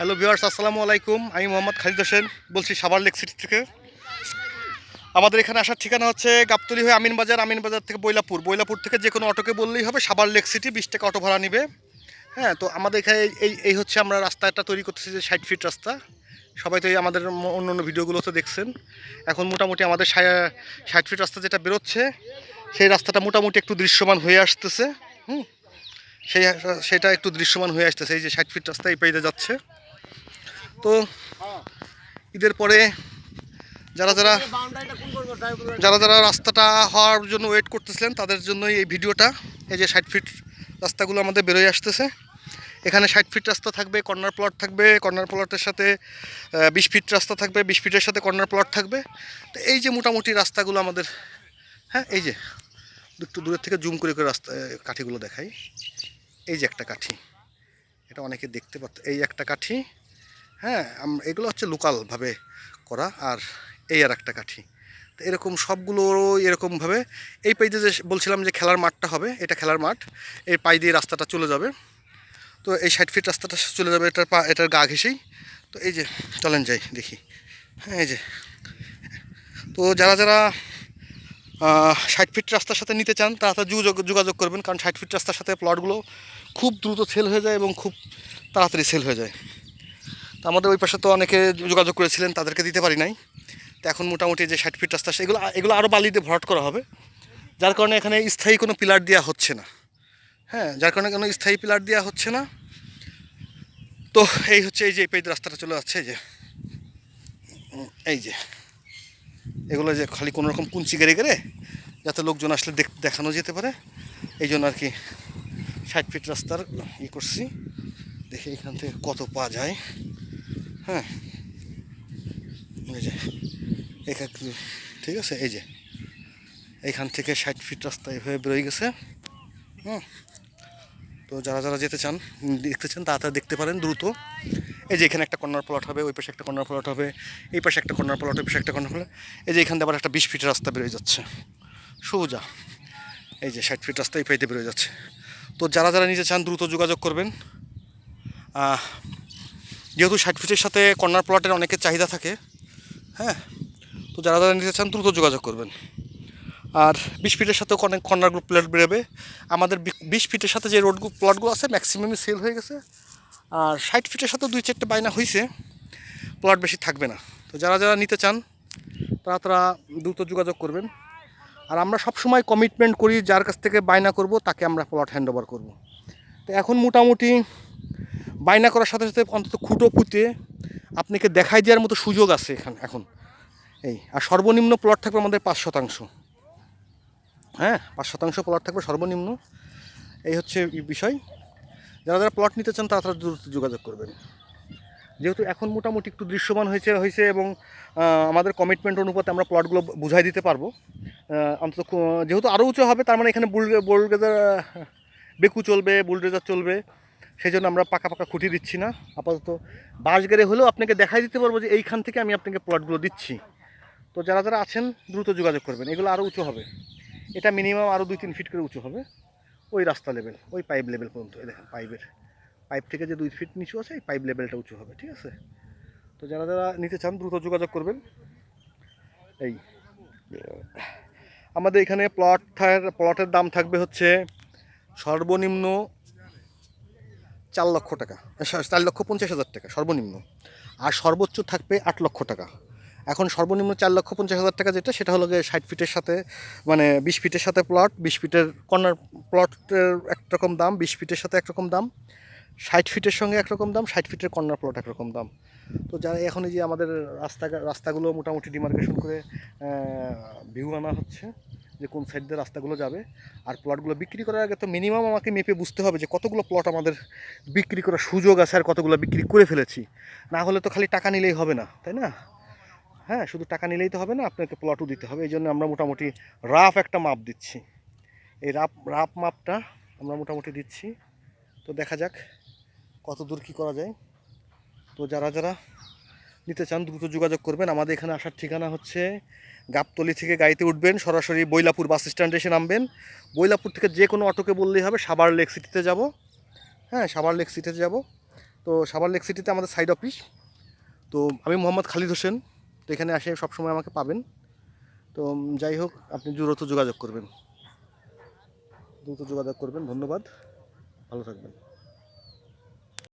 Hello viewers, আসসালামু আলাইকুম। আমি মোহাম্মদ খালিদ হোসেন, বলছি সাভার লেক সিটি থেকে। আমাদের এখানে আসার ঠিকানা হচ্ছে গাবতলি হয়ে আমিনবাজার আমিনবাজার থেকে বৈলাপুর। বৈলাপুর থেকে যে কোনো অটোকে বললেই হবে, সাভার লেক সিটি, বিশ টাকা অটো ভাড়া নেবে। হ্যাঁ তো আমাদের এখানে এই- এই হচ্ছে আমরা রাস্তাটা তৈরি করতেছি যে ষাট ফিট রাস্তা। সবাই তো এই আমাদের অন্য অন্য ভিডিওগুলো তো দেখছেন। এখন মোটামুটি আমাদের ষাট ফিট রাস্তা যেটা বেরোচ্ছে, সেই রাস্তাটা মোটামুটি একটু দৃশ্যমান হয়ে আসতেছে। হুম, সেই সেটা একটু দৃশ্যমান হয়ে আসতেছে। এই যে ষাট ফিট রাস্তা এই পেজে যাচ্ছে। তো ঈদের পরে যারা যারা যারা যারা রাস্তাটা হওয়ার জন্য ওয়েট করতেছিলেন, তাদের জন্যই এই ভিডিওটা। এই যে ষাট ফিট রাস্তাগুলো আমাদের বেরোয় আসতেছে। এখানে ষাট ফিট রাস্তা থাকবে কর্নার প্লট থাকবে কর্নার প্লটের সাথে বিশ ফিট রাস্তা থাকবে, বিশ ফিটের সাথে কর্নার প্লট থাকবে। তো এই যে মোটামুটি রাস্তাগুলো আমাদের হ্যাঁ এই যে, একটু দূরের থেকে জুম করে করে রাস্তা কাঠিগুলো দেখাই। এই যে একটা কাঠি। এটা অনেকে দেখতে পাচ্ছ এই একটা কাঠি। হ্যাঁ এগুলো হচ্ছে লোকালভাবে করা আর এই আর একটা কাঠি। তো এরকম সবগুলো এরকমভাবে এই পাই দিয়ে যে বলছিলাম যে খেলার মাঠটা হবে, এটা খেলার মাঠ, এই পাই দিয়ে রাস্তাটা চলে যাবে। তো এই ষাট ফিট রাস্তাটা চলে যাবে, এটার পা, এটার গা ঘেসেই তো এই যে, চলেন যাই, দেখি। হ্যাঁ এই যে। তো যারা যারা ষাট ফিট রাস্তার সাথে নিতে চান, তারা যোগাযোগ যোগাযোগ করবেন, কারণ ষাট ফিট রাস্তার সাথে প্লটগুলো খুব দ্রুত সেল হয়ে যায় এবং খুব তাড়াতাড়ি সেল হয়ে যায়। তো আমাদের ওই পাশে তো অনেকে যোগাযোগ করেছিলেন, তাদেরকে দিতে পারি নাই। তো এখন মোটামুটি যে ষাট ফিট রাস্তা এগুলো এগুলো আরও বালি দিয়ে ভরাট করা হবে। যার কারণে এখানে স্থায়ী কোনো পিলার দেওয়া হচ্ছে না। হ্যাঁ যার কারণে কোনো স্থায়ী পিলার দেওয়া হচ্ছে না। তো এই হচ্ছে, এই যে, এই রাস্তাটা চলে যাচ্ছে, এই যে। এই যে। এগুলো যে খালি কোনো রকম কুঞ্চি গেড়ে গেড়ে, যাতে লোকজন আসলে দেখ, দেখানো যেতে পারে। এই জন্য আর কি ষাট ফিট রাস্তার ই করছি। দেখি এখান থেকে কত পাওয়া যায়। হ্যাঁ। এই যে ঠিক আছে? এই যে এইখান থেকে ষাট ফিট রাস্তা এভাবে বেরোয় গেছে। হুম। তো যারা যারা যেতে চান দেখতে চান তাড়াতাড়ি দেখতে পারেন দ্রুত। এই যে, এখানে একটা কর্নার প্লট হবে, ওই পাশে একটা কর্নার প্লট হবে, এই পাশে একটা কর্নার প্লট ওই পাশে একটা কর্নার প্লট এই যে, এখান থেকে আবার একটা বিশ ফিট রাস্তা বেরোয় যাচ্ছে। সোজা। এই যে, ষাট ফিট রাস্তা এই পাইতে বেরোয় যাচ্ছে। তো যারা যারা নিতে চান, দ্রুত যোগাযোগ করবেন। যেহেতু ষাট ফিটের সাথে কর্নার প্লটের অনেকের চাহিদা থাকে হ্যাঁ? তো যারা যারা নিতে চান দ্রুত যোগাযোগ করবেন। আর বিশ ফিটের সাথেও অনেক কর্নার গ্রুপ প্লট বেরোবে। আমাদের বিশ ফিটের সাথে যে রোড গ্রুপ প্লটগুলো আছে ম্যাক্সিমামই সেল হয়ে গেছে। আর ষাট ফিটের সাথে দুই চারটে বাইনা হয়েছে প্লট বেশি থাকবে না। তো যারা যারা নিতে চান, তারা তারা দ্রুত যোগাযোগ করবেন। আর আমরা সব সময় কমিটমেন্ট করি, যার কাছ থেকে বায়না করব, তাকে আমরা প্লট হ্যান্ড ওভার করব। তো এখন মোটামুটি বায়না করার সাথে সাথে অন্তত খুঁটো পুঁতে আপনাকে দেখাই দেওয়ার মতো সুযোগ আছে এখানে, এখন। এই, আর সর্বনিম্ন প্লট থাকবে আমাদের পাঁচ শতাংশ। হ্যাঁ পাঁচ শতাংশ প্লট থাকবে সর্বনিম্ন। এই হচ্ছে বিষয়। যারা যারা প্লট নিতে চান তারা তারা দ্রুত যোগাযোগ করবেন। যেহেতু এখন মোটামুটি একটু দৃশ্যমান হয়েছে হয়েছে এবং আমাদের কমিটমেন্ট অনুপাতে আমরা প্লটগুলো বুঝাই দিতে পারব। অন্তত যেহেতু আরও উঁচু হবে, তার মানে এখানে বুল বুলডেজার বেকু চলবে বুলডেজার চলবে। সেই জন্য আমরা পাকা পাকা খুঁটি দিচ্ছি না। আপাতত বাঁশ গেড়ে হলেও আপনাকে দেখাই দিতে পারব যে এইখান থেকে আমি আপনাকে প্লটগুলো দিচ্ছি। তো যারা যারা আছেন, দ্রুত যোগাযোগ করবেন। এগুলো আরও উঁচু হবে। এটা মিনিমাম আরও দুই তিন ফিট করে উঁচু হবে। ওই রাস্তা লেভেল ওই পাইপ লেভেল পর্যন্ত দেখেন পাইপের পাইপ থেকে যে দুই ফিট নিচু আছে, এই পাইপ লেভেলটা উঁচু হবে, ঠিক আছে? তো যারা যারা নিতে চান, দ্রুত যোগাযোগ করবেন। এই, আমাদের এখানে প্লটের প্লটের দাম থাকবে হচ্ছে সর্বনিম্ন চার লক্ষ টাকা চার লক্ষ পঞ্চাশ হাজার টাকা সর্বনিম্ন। আর সর্বোচ্চ থাকবে আট লক্ষ টাকা। এখন সর্বনিম্ন চার লক্ষ পঞ্চাশ হাজার টাকা যেটা, সেটা হলো গিয়ে ষাট ফিটের সাথে মানে বিশ ফিটের সাথে প্লট বিশ ফিটের কর্নার প্লটের একরকম দাম, বিশ ফিটের সাথে একরকম দাম, ষাট ফিটের সঙ্গে একরকম দাম, ষাট ফিটের কর্নার প্লট একরকম দাম। তো যারা এখন এই যে আমাদের রাস্তা রাস্তাগুলো মোটামুটি ডিমার্কেশন করে ভিউ আনা হচ্ছে যে কোন সাইড দিয়ে রাস্তাগুলো যাবে আর প্লটগুলো বিক্রি করার আগে তো মিনিমাম আমাকে মেপে বুঝতে হবে যে কতগুলো প্লট আমাদের বিক্রি করার সুযোগ আছে আর কতগুলো বিক্রি করে ফেলেছি। না হলে তো খালি টাকা নিলেই হবে না, তাই না? হ্যাঁ শুধু টাকা নিলেই তো হবে না, আপনাকে প্লটও দিতে হবে। এই জন্য আমরা মোটামুটি রাফ একটা মাপ দিচ্ছি। এই রাফ রাফ মাপটা আমরা মোটামুটি দিচ্ছি। তো দেখা যাক কত দূর কী করা যায়। তো যারা যারা নিতে চান দ্রুত যোগাযোগ করবেন। আমাদের এখানে আসার ঠিকানা হচ্ছে গাবতলি থেকে গাড়িতে উঠবেন, সরাসরি বৈলাপুর বাস স্ট্যান্ডে এসে নামবেন। বৈলাপুর থেকে যে কোনো অটোকে বললেই হবে সাবার লেক সিটিতে যাব। হ্যাঁ সাবার লেক সিটিতে যাব। তো সাবার লেক সিটিতে আমাদের সাইড অফিস তো আমি মোহাম্মদ খালিদ হোসেন, তো এখানে আসে সবসময় আমাকে পাবেন। তো যাই হোক, আপনি দ্রুত যোগাযোগ করবেন। দ্রুত যোগাযোগ করবেন, ধন্যবাদ। ভালো থাকবেন।